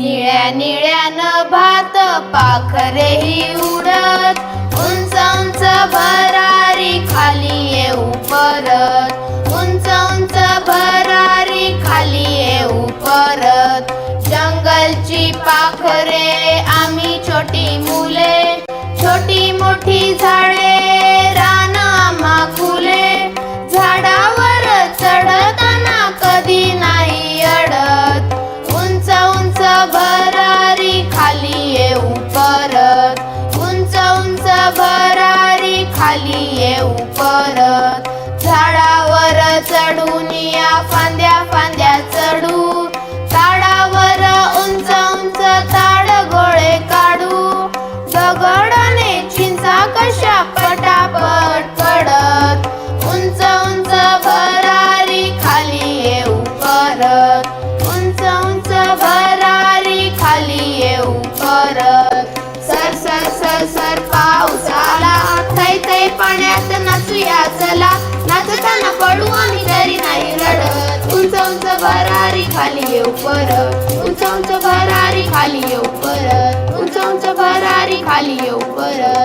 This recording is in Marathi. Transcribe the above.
निळ्या निळ्यानं भात पाखरेही उडत. उंच उंच भरारी खाली येऊ परत. उंच उंच भरारी खाली येऊ परत. जंगलची पाखरे आम्ही छोटी मुले. छोटी मोठी झाड खाली येऊ परत झाडावर चढून या फांद्या फांद्या चढू ताडावर उंच उंच ताड गोळे काढू. दगडने चिंचा कशा पटापट पडत उंच उंच भरारी खाली येऊ परत उंच उंच भरारी खाली येऊ परत सर सर सर सर पाण्यात नाचूया चला. नाचताना पडू आम्ही तरी नाही रडत. उंच उंच भरारी खाली येऊ परत. उंच उंच भरारी खाली येऊ परत. उंच उंच भरारी खाली येऊ परत.